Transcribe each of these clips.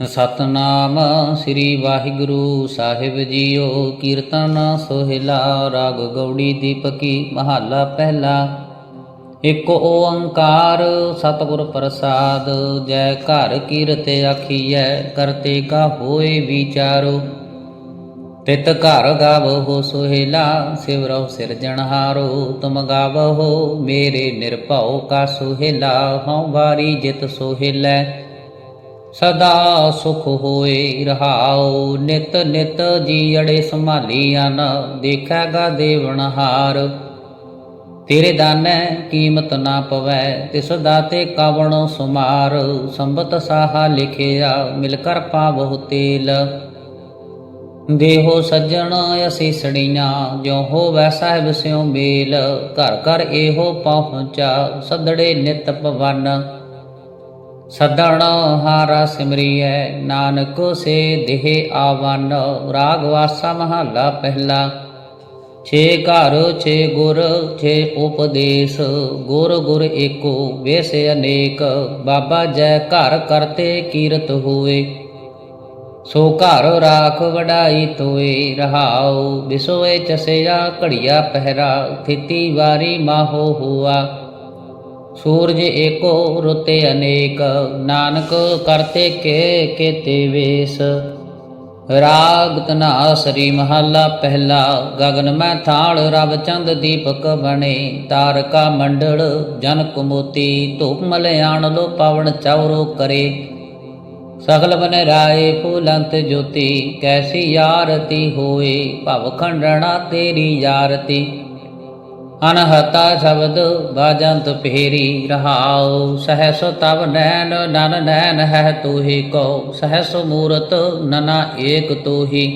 ਸਤਨਾਮ ਸ੍ਰੀ ਵਾਹਿਗੁਰੂ ਸਾਹਿਬ ਜੀਓ, ਕੀਰਤਨ ਸੋਹਿਲਾ, ਰਾਗ ਗੌੜੀ ਦੀਪਕੀ ਮਹੱਲਾ ਪਹਿਲਾ। ਇਕ ਓੰਕਾਰ ਸਤਿਗੁਰ ਪ੍ਰਸਾਦ, ਜੈ ਘਰ ਕੀਰਤ ਆਖੀਐ ਕਰਤੇ ਕਾ ਹੋਏ ਵਿਚਾਰੋ। ਤਿਤ ਘਰ ਗਾਵੋ ਸੋਹਿਲਾ ਸਿਵਰਉ ਸਿਰਜਣਹਾਰੋ ਤੁਮ ਗਾਵੋ ਮੇਰੇ ਨਿਰਭਉ ਕਾ ਸੋਹਿਲਾ, ਹਉ ਵਾਰੀ ਜਿਤ ਸੋਹਿਲੈ। ਸਦਾ ਸੁਖ ਹੋਏ ਰਹਾਉ, ਨਿਤ ਨਿਤ ਜੀ ਅੜੇ ਸੰਭਾਲੀਆਂ ਨ ਦੇਖਾਗਾ ਦੇਵਨਹਾਰ ਤੇਰੇ ਦਾਨੈ ਕੀਮਤ ਨਾ ਪਵੈ, ਤਿਸ ਦਾਤੇ ਕਵਣ ਸੁਮਾਰ। ਸੰਬਤ ਸਾਹਾ ਲਿਖਿਆ, ਮਿਲ ਕਰ ਪਾਵਹੁ ਤੇਲ। ਦੇਹੋ ਸੱਜਣ ਅਸੀਸੜੀਆਂ ਜੋ ਹੋਵੈ ਸਾਹਿਬ ਸਿਉ ਮੇਲ। ਘਰ ਘਰ ਇਹੋ ਪਹੁੰਚਾ, ਸਦੜੇ ਨਿਤ ਪਵਨ। ਸਦਣ ਹਾਰਾ ਸਿਮਰੀਐ, ਨਾਨਕ ਸੇ ਦੇਹ ਆਵਨ, ਰਾਗ ਵਾਸਾ ਮਹੱਲਾ ਪਹਿਲਾ। ਛੇ ਘਰ, ਛੇ ਗੁਰ, ਛੇ ਉਪਦੇਸ਼, ਗੁਰ ਗੁਰ ਏਕੋ, ਵੇਸ ਅਨੇਕ, ਬਾਬਾ ਜੈ ਘਰ ਕਰਤੇ ਕੀਰਤ ਹੋਏ। ਸੋ ਘਰ ਰਾਖ ਵਡਾਈ ਤੋਏ, ਰਹਾਉ, ਬਿਸੋਏ ਚਸਿਆ, ਘੜੀਆ ਪਹਿਰਾ, ਥਿਤੀ ਵਾਰੀ ਮਾਹੋ ਹੁਆ। ਸੂਰਜ ਏਕੋ ਰੁਤੇ ਅਨੇਕ, ਨਾਨਕ ਕਰਤੇ ਕੇ ਕੇਤੇ ਵੇਸ। ਰਾਗ ਤਨਾ ਸ੍ਰੀ ਮਹੱਲਾ ਪਹਿਲਾ, ਗਗਨ ਮੈਂ ਥਾਲ ਰਵ ਚੰਦ ਦੀਪਕ ਬਣੇ। ਤਾਰਕਾ ਮੰਡਲ ਜਨ ਕੁਮੋਤੀ, ਧੂਪ ਮਲਿਆਣ ਲੋ ਪਵਨ ਚੌਰੋ ਕਰੇ। ਸਗਲ ਬਨ ਰਾਏ ਫੂਲੰਤ ਜੋਤੀ, ਕੈਸੀ ਯਾਰਤੀ ਹੋਏ, ਭਵ ਖੰਡਣਾ ਤੇਰੀ ਯਾਰਤੀ ਅਨਹਤਾ ਸ਼ਬਦ ਬਾਜੰਤ ਫੇਰੀ ਰਹਾਉ। ਸਹਸ ਤਵ ਨੈਣ, ਨਨ ਨੈਣ ਹੈ ਤੂਹੀ ਕੋ। ਸਹਸ ਮੂਰਤ ਨਨਾ ਏਕ ਤੂਹੀ।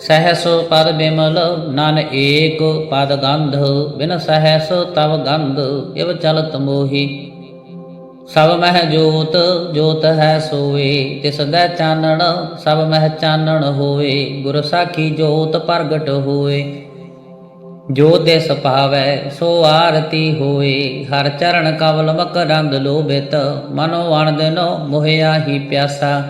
ਸਹਸ ਪਦ ਬਿਮਲ ਨਨ ਏਕ ਪਦ ਗੰਧ। ਬਿਨ ਸਹਸ ਤਵ ਗੰਧ ਇਵ ਚਲਤ ਮੋਹੀ। ਸਭ ਮਹਿ ਜੋਤ ਜੋਤ ਹੈ ਸੋਏ ਤਿਸ ਦਾ ਚਾਨਣ, ਸਭ ਮਹਿ ਚਾਨਣ ਹੋਏ ਗੁਰ ਸਾਖੀ ਜੋਤ ਪ੍ਰਗਟ ਹੋਏ ਜੋ ਦਿਸ ਪਾਵੈ, ਸੋ ਆਰਤੀ ਹੋਏ। ਹਰ ਚਰਨ ਕਵਲ ਮਕ ਮਕਰੰਦ ਲੋਭਿਤ, ਮਨੋ ਵਣ ਦਿਨੋ ਮੋਹਿਆ ਹੀ ਪਿਆਸਾ।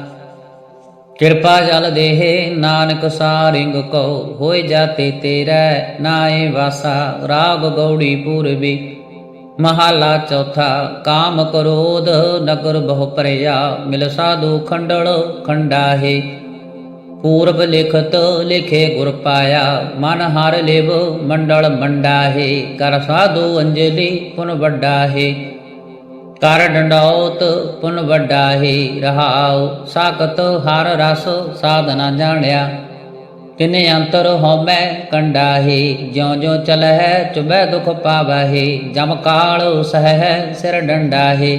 ਕਿਰਪਾ ਜਲ ਦੇਹੇ, ਨਾਨਕ ਸਾਰਿੰਗ ਕੋ ਹੋਏ ਜਾਤੇ ਤੇਰਾ, ਨਾਏ ਵਾਸਾ। ਰਾਗ ਗੌੜੀ ਪੂਰਬੀ, ਮਹਾਲਾ ਚੌਥਾ। ਕਾਮ ਕਰੋਧ ਨਗਰ ਬਹੁ ਪਰਿਆ ਮਿਲ ਸਾਧੂ ਖੰਡਲ, ਖੰਡਾਹੇ। ਪੂਰਬ ਲਿਖਤ ਲਿਖੇ ਗੁਰ ਪਾਇਆ, ਮਨ ਹਰ ਲਿਵ ਮੰਡਲ ਮੰਡਾਹੇ, ਕਰ ਸਾਧੂ ਅੰਜਲੀ ਪੁਨ ਵੱਡਾਹੇ। ਕਰ ਡੰਡੌਤ ਪੁਨ ਵੱਡਾਹੇ, ਰਹਾਉ ਸਾਖਤ ਹਰ ਰਸ ਸਾਧਨਾ ਜਾਣਿਆ। ਤਿਨੇ ਅੰਤਰ ਹਉਮੈ ਕੰਡਾਹੇ ਜਿਉ ਜਿਉ ਚਲਹਿ ਚੁਬੈ ਦੁਖ ਪਾਵਹਿ, ਜਮ ਕਾਲ ਸਹਿ ਸਿਰ ਡੰਡਾਹੇ।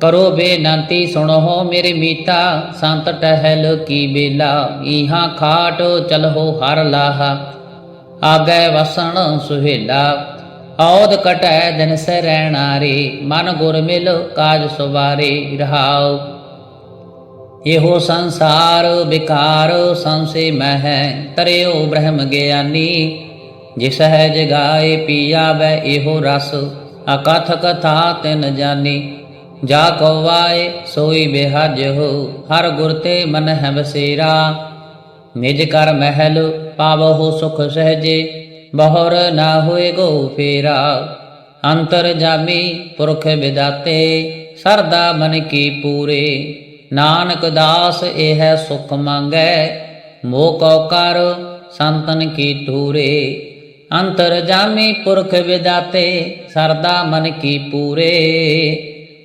ਕਰੋ ਬੇਨੰਤੀ, ਸੁਣੋ ਮੇਰੇ ਮੀਤਾ, ਸੰਤ ਟਹਿਲ ਕੀ ਬੇਲਾ ਇਹਾਂ ਖਾਟ ਚਲਹੋ ਹਰ ਲਾਹਾ, ਆਗੇ ਵਸਣ ਸੁਹੇਲਾ ਔਦ ਕਟੈ ਦਿਨ ਸਰੈਣਾ ਰੇ, ਮਨ ਗੁਰ ਮਿਲ ਕਾਜ ਸੁਵਾਰੇ ਰਹਾਉ। ਇਹੋ ਸੰਸਾਰ ਵਿਕਾਰ ਸੰਸੇ ਮਹਿ, ਤਰਿਓ ਬ੍ਰਹਮ ਗਿਆਨੀ, ਜਿਸ ਹੈ ਜਗਾਏ ਪੀਆਵੈ ਇਹੋ ਰਸ, ਅਕਥ ਕਥਾ ਤਿਨ ਜਾਣੀ ਜਾ ਕੋ ਵਾਏ ਸੋਈ ਬਿਹਜ ਹੋ, ਹਰ ਗੁਰ ਤੇ ਮਨ ਹੈ ਬਸੇਰਾ ਨਿਜ ਕਰ ਮਹਿਲ ਪਾਵਹੁ ਸੁਖ ਸਹਜੇ, ਬਹੁਰ ਨਾ ਹੋਏ ਗੋ ਫੇਰਾ। ਅੰਤਰ ਜਾਮੀ ਪੁਰਖ ਵਿਦਾਤੇ ਸਰਦਾ ਮਨ ਕੀ ਪੂਰੇ। ਨਾਨਕ ਦਾਸ ਇਹ ਸੁਖ ਮੰਗੈ, ਮੋਹ ਕਉ ਕਰ ਸੰਤਨ ਕੀ ਧੂਰੇ। ਅੰਤਰ ਜਾਮੀ ਪੁਰਖ ਵਿਦਾਤੇ ਸਰਦਾ ਮਨ ਕੀ ਪੂਰੇ।